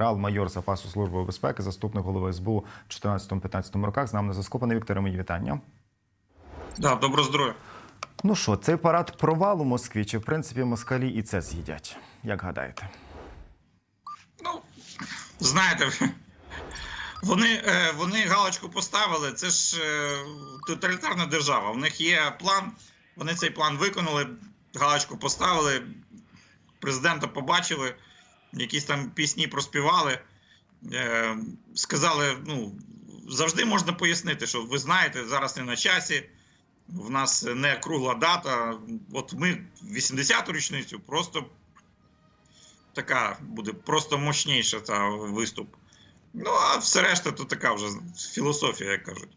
Генерал-майор запасу служби безпеки, заступник голови СБУ в 14-15 роках. З нами на зв'язку. Пане Вікторе, мої вітання. Да, добро здоров'я. Ну що, цей парад провал у Москві, чи в принципі москалі і це з'їдять? Як гадаєте? Ну, знаєте, вони, е, вони галочку поставили. Це ж е, тоталітарна держава. У них є план. Вони цей план виконали, галочку поставили, президента побачили, якісь там пісні проспівали. Е, Сказали, ну, завжди можна пояснити, що ви знаєте, зараз не на часі. В нас не кругла дата. От ми 80-ту річницю просто така буде просто мощніша та виступ. Ну, а все решта то така вже філософія, як кажуть.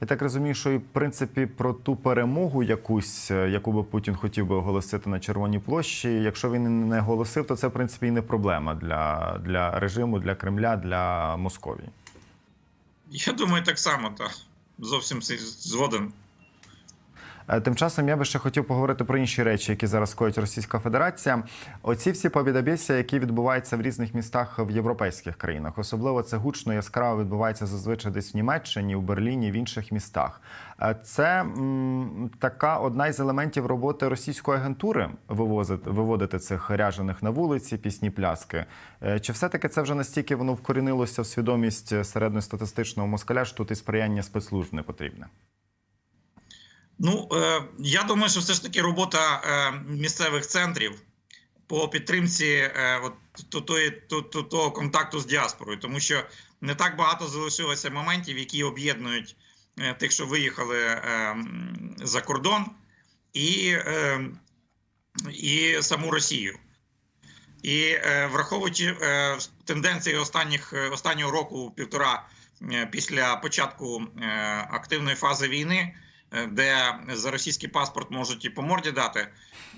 Я так розумію, що і в принципі про ту перемогу, якусь, е, яку би Путін хотів би оголосити на Червоній площі. Якщо він не оголосив, то це в принципі і не проблема для, для режиму, для Кремля, для Московії. Я думаю, так само, та зовсім згоден. Е, Тим часом я би ще хотів поговорити про інші речі, які зараз коїть Російська Федерація. Оці всі побідобєсія, які відбуваються в різних містах в європейських країнах. Особливо це гучно яскраво відбувається зазвичай десь в Німеччині, в Берліні, в інших містах. Е, Це м, така одна із елементів роботи російської агентури вивозити, виводити цих ряжених на вулиці, пісні пляски. Е, Чи все-таки це вже настільки воно вкорінилося в свідомість середньостатистичного москаля, що тут і сприяння спецслужб не потрібне? Ну, е, я думаю, що все ж таки робота е, місцевих центрів по підтримці е, от, того контакту з діаспорою, тому що не так багато залишилося моментів, які об'єднують тих, що виїхали за кордон, і, і саму Росію. І враховуючи тенденції останніх останнього року півтора після початку активної фази війни, де за російський паспорт можуть і по морді дати,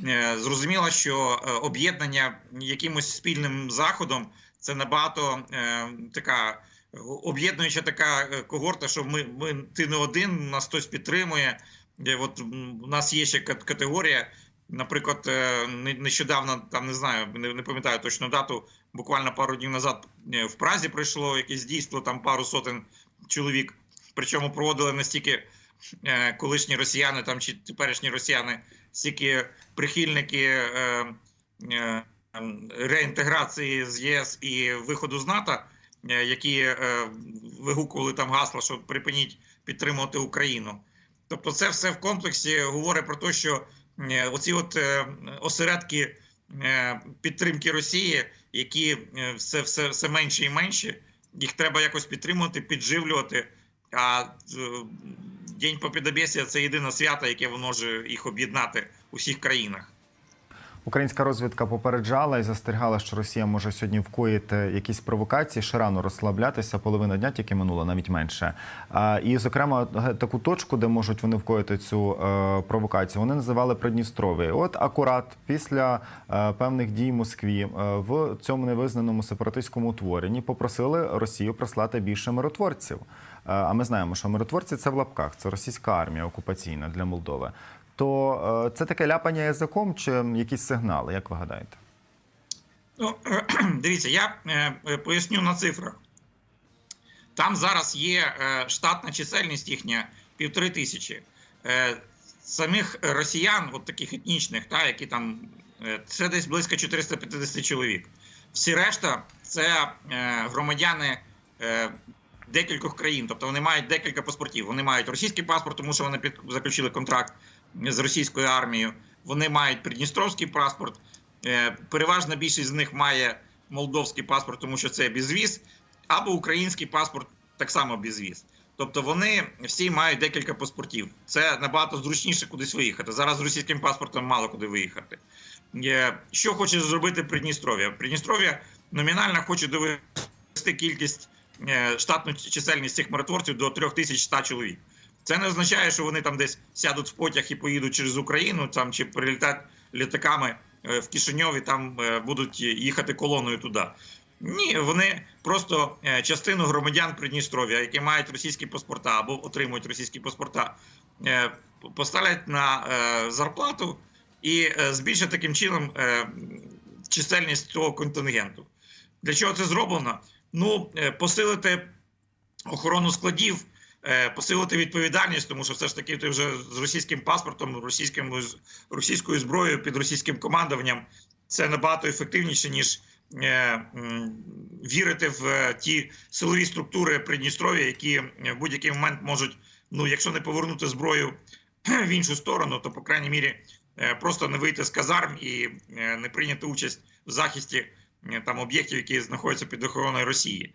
е, зрозуміло, що е, об'єднання якимось спільним заходом це набагато е, така об'єднуюча така е, когорта, що ми, ми ти не один, нас хтось підтримує. Е, От у нас є ще кат- категорія. Наприклад, е, нещодавно там не знаю, не, пам'ятаю точну дату. Буквально пару днів назад е, в Празі пройшло якесь дійство, там пару сотень чоловік. Причому проводили не стільки е, колишні росіяни там чи теперішні росіяни, стільки прихильники е, е, реінтеграції з ЄС і виходу з НАТО, е, які е, вигукували там гасла, що припиніть підтримувати Україну. Тобто, це все в комплексі говорить про те, що е, оці от е, осередки е, підтримки Росії, які е, все, все, все менше і менше, їх треба якось підтримувати, підживлювати. А е, День Побєдобєсія – це єдине свято, яке може їх об'єднати у всіх країнах. Українська розвідка попереджала і застерігала, що Росія може сьогодні вкоїти якісь провокації, ще рано розслаблятися, половина дня тільки минула, навіть менше. І, зокрема, таку точку, де можуть вони вкоїти цю е, провокацію, вони називали Придністров'я. От акурат після е, певних дій Москві е, в цьому невизнаному сепаратистському утворенні попросили Росію прислати більше миротворців. Е, А ми знаємо, що миротворці це в лапках, це російська армія окупаційна для Молдови. То е, це таке ляпання язиком чи якісь сигнали, як ви гадаєте? Ну, дивіться, я е, поясню на цифрах. Там зараз є штатна чисельність їхня півтори тисячі. Самих росіян, от таких етнічних, та, які там, це десь близько 450 чоловік. Всі решта це громадяни декількох країн. Тобто вони мають декілька паспортів. Вони мають російський паспорт, тому що вони під, заключили контракт з російською армією. Вони мають придністровський паспорт. Е, Переважна більшість з них має молдовський паспорт, тому що це безвіз, або український паспорт так само безвіз. Тобто вони всі мають декілька паспортів. Це набагато зручніше кудись виїхати. Зараз з російським паспортом мало куди виїхати. Е, Що хоче зробити Придністров'я? Придністров'я номінально хоче довести кількість штатну чисельність цих миротворців до 3100 чоловік. Це не означає, що вони там десь сядуть в потяг і поїдуть через Україну там чи прилітають літаками е, в Кишиньові, там е, будуть їхати колоною туди. Ні, вони просто е, частину громадян Придністров'я, які мають російські паспорта або отримують російські паспорта, е, поставлять на е, зарплату і е, збільшать таким чином е, чисельність цього контингенту. Для чого це зроблено? Ну, е, посилити охорону складів, е, посилити відповідальність, тому що все ж таки ти вже з російським паспортом, російським російською зброєю під російським командуванням. Це набагато ефективніше ніж е, вірити в ті силові структури Придністров'я, які в будь-який момент можуть, ну якщо не повернути зброю в іншу сторону, то по крайній мірі просто не вийти з казарм і не прийняти участь в захисті там об'єктів, які знаходяться під охороною Росії.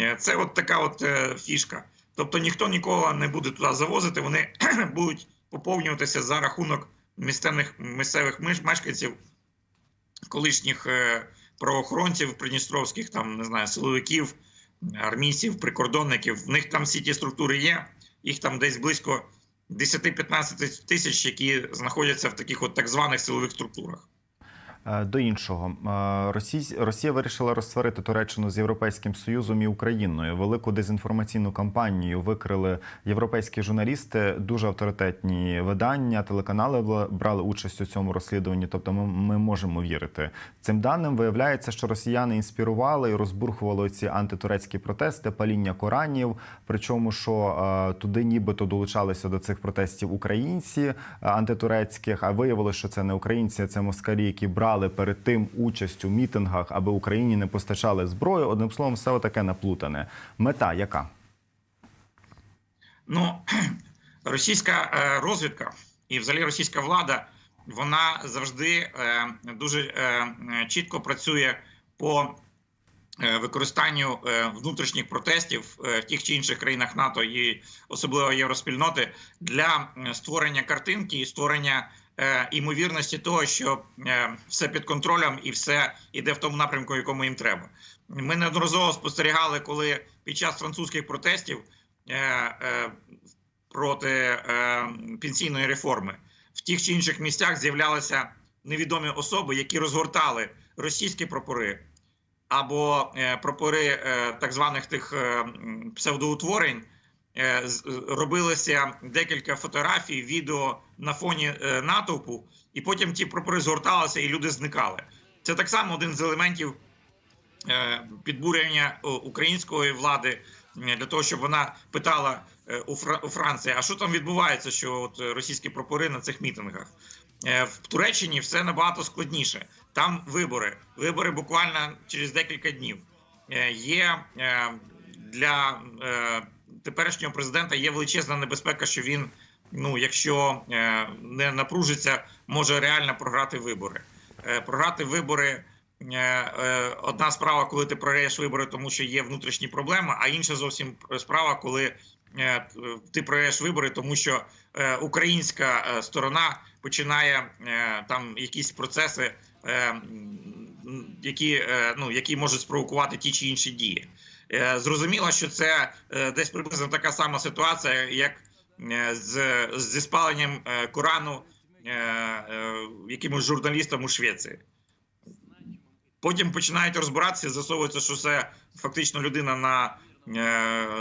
Е, Це от така от е, фішка. Тобто ніхто ніколи не буде туди завозити, вони будуть поповнюватися за рахунок місцевих місцевих мешканців, колишніх е, правоохоронців придністровських, там не знаю, силовиків, армійців, прикордонників. В них там всі ті структури є. Їх там десь близько 10-15 тисяч, які знаходяться в таких от так званих силових структурах. Е, До іншого Е, Росія вирішила розсварити Туреччину з Європейським Союзом і Україною. Велику дезінформаційну кампанію викрили європейські журналісти. Дуже авторитетні видання, телеканали брали участь у цьому розслідуванні. Тобто, ми, ми можемо вірити цим даним. Виявляється, що росіяни інспірували і розбурхували ці антитурецькі протести, паління коранів. Причому, що е, туди нібито долучалися до цих протестів українці антитурецьких, а виявилося, що це не українці, а це москалі, які брали перед тим участь у мітингах, аби Україні не постачали зброю. Одним словом, все таке наплутане. Мета яка? Ну, російська е, розвідка і взагалі російська влада, вона завжди е, дуже е, чітко працює по використанню внутрішніх протестів в тих чи інших країнах НАТО і особливо євроспільноти для створення картинки і створення імовірності того, що е, все під контролем і все йде в тому напрямку, якому їм треба. Ми неодноразово спостерігали, коли під час французьких протестів е, е, проти е, пенсійної реформи в тих чи інших місцях з'являлися невідомі особи, які розгортали російські прапори або е, прапори е, так званих тих е, псевдоутворень. Е, робилося декілька фотографій, відео на фоні е, натовпу, і потім ті прапори згорталися, і люди зникали. Це так само один з елементів е, підбурювання української влади для того, щоб вона питала у Фра- Франції, а що там відбувається, що от російські прапори на цих мітингах. В Туреччині все набагато складніше. Там вибори. Вибори буквально через декілька днів. Є для теперішнього президента є величезна небезпека, що він, ну якщо е, не напружиться, може реально програти вибори. Е, Програти вибори. е, Одна справа, коли ти програєш вибори, тому що є внутрішні проблеми, а інша зовсім справа, коли ти програєш вибори, тому що українська сторона починає там якісь процеси, які, ну, які можуть спровокувати ті чи інші дії. Е, Зрозуміло, що це е, десь приблизно така сама ситуація, як е, з, зі спаленням Корану якимось журналістам у Швеції. Потім починають розбиратися, з'ясовується, що це фактично людина на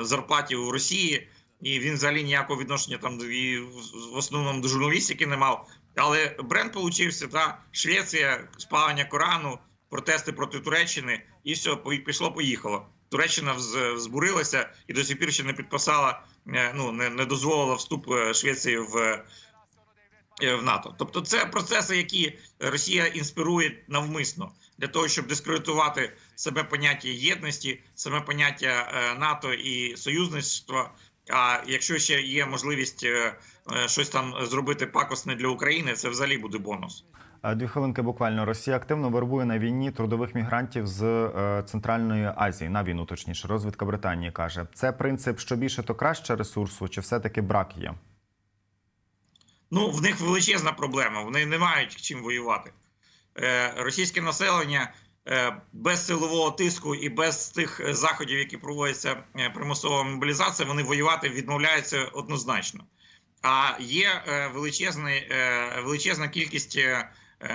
зарплаті у Росії, і він взагалі ніякого відношення там і в- основному до журналістики не мав. Але бренд получився та Швеція, спалення Корану, протести проти Туреччини, і все, пішло, поїхало. Туреччина вз- збурилася і до сих пір ще не підписала, е, ну не, не дозволила вступ е, Швеції в, е, в НАТО. Тобто, це процеси, які Росія інспірує навмисно для того, щоб дискредитувати себе поняття єдності, саме поняття НАТО і союзництва. А якщо ще є можливість щось там зробити пакосне для України, це взагалі буде бонус. Е, Дві хвилинки буквально. Росія активно вербує на війні трудових мігрантів з е, Центральної Азії на війну, точніше, розвідка Британії каже. Це принцип, що більше, то краще ресурсу, чи все-таки брак є? Ну, в них величезна проблема. Вони не мають чим воювати. Е, російське населення е, без силового тиску і без тих е, заходів, які проводяться е, примусова мобілізація, вони воювати відмовляються однозначно. А є е, величезний, е, величезна кількість е,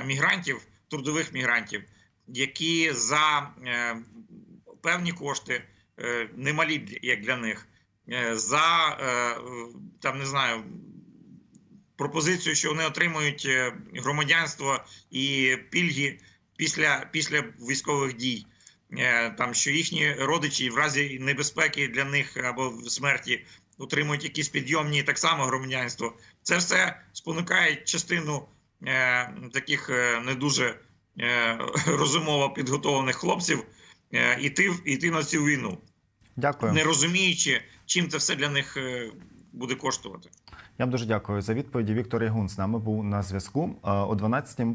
мігрантів, трудових мігрантів, які за певні кошти, немалі як для них, за там не знаю пропозицію, що вони отримують громадянство і пільги після, після військових дій. там що їхні родичі в разі небезпеки для них або смерті отримують якісь підйомні так само громадянство. Це все спонукає частину е, таких е, не дуже е, розумово підготовлених хлопців е, іти, іти на цю війну, Дякую. не розуміючи, чим це все для них е, буде коштувати. Я вам дуже дякую за відповіді. Віктор Ягун з нами був на зв'язку. Е, О 12 ми